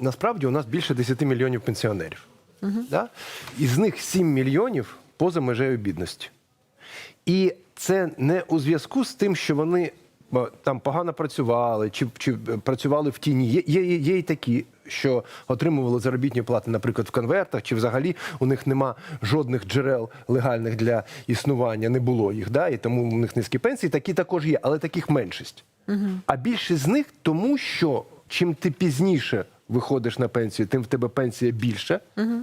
насправді у нас більше 10 мільйонів пенсіонерів. Да? Із них 7 мільйонів поза межею бідності. І це не у зв'язку з тим, що вони там погано працювали чи, чи працювали в тіні. Є, є, є і такі, що отримували заробітні плати, наприклад, в конвертах, чи взагалі у них нема жодних джерел легальних для існування, не було їх, да? і тому у них низькі пенсії. Такі також є, але таких меншість. А більшість з них тому, що чим ти пізніше. Виходиш на пенсію, тим в тебе пенсія більше.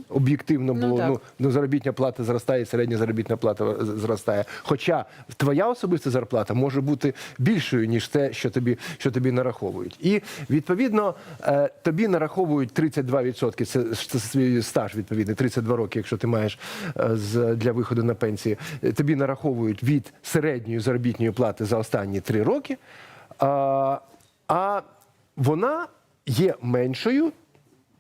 Об'єктивно було. так. Ну, ну, заробітня плата зростає, середня заробітня плата зростає. Хоча твоя особиста зарплата може бути більшою, ніж те, що тобі, що тобі нараховують. І відповідно е, тобі нараховують 32%, це, це свій стаж відповідний, 32 роки, якщо ти маєш е, з, для виходу на пенсію. Е, Тобі нараховують від середньої заробітної плати за останні 3 роки. А, а вона є меншою,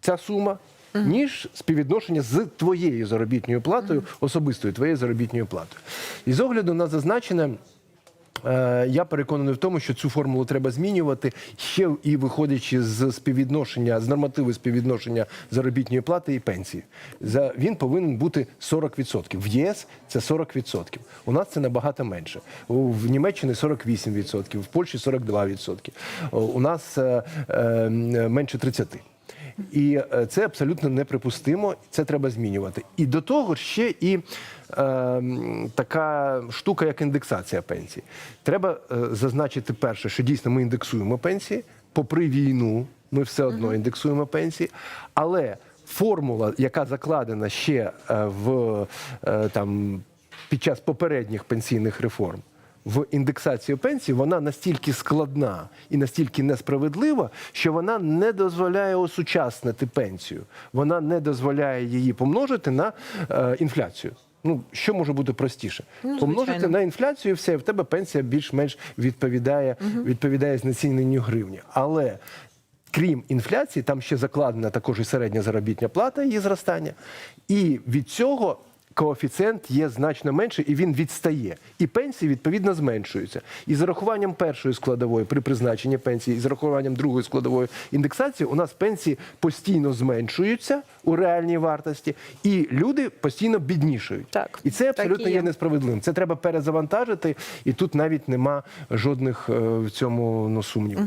ця сума, ніж співвідношення з твоєю заробітною платою, особистою твоєю заробітною платою. І з огляду на зазначене. Е, Я переконаний в тому, що цю формулу треба змінювати ще і виходячи з співвідношення, з нормативи співвідношення заробітної плати і пенсії. За він повинен бути 40%. В ЄС це 40%. У нас це набагато менше. В Німеччині 48%, в Польщі 42%. О, У нас е, е, менше 30%. І е, це абсолютно неприпустимо, це треба змінювати. І до того ж ще і е, така штука, як індексація пенсій. Треба е, зазначити перше, що дійсно ми індексуємо пенсії, попри війну, ми все одно індексуємо пенсії, але формула, яка закладена ще е, в е, там під час попередніх пенсійних реформ в індексацію пенсій, вона настільки складна і настільки несправедлива, що вона не дозволяє осучаснити пенсію. Вона не дозволяє її помножити на е, інфляцію. Ну, що може бути простіше? Ну, Помножити на інфляцію, і все, і в тебе пенсія більш-менш відповідає, відповідає знеціненню гривні. Але крім інфляції, там ще закладена також і середня заробітня плата, її зростання. І від цього коефіцієнт є значно менший, і він відстає. І пенсії, відповідно, зменшуються. І з урахуванням першої складової при призначенні пенсії, і з урахуванням другої складової індексації, у нас пенсії постійно зменшуються у реальній вартості, і люди постійно біднішають. Так, І це абсолютно і є. є несправедливим. Це треба перезавантажити, і тут навіть нема жодних е, в цьому ну, сумнівів.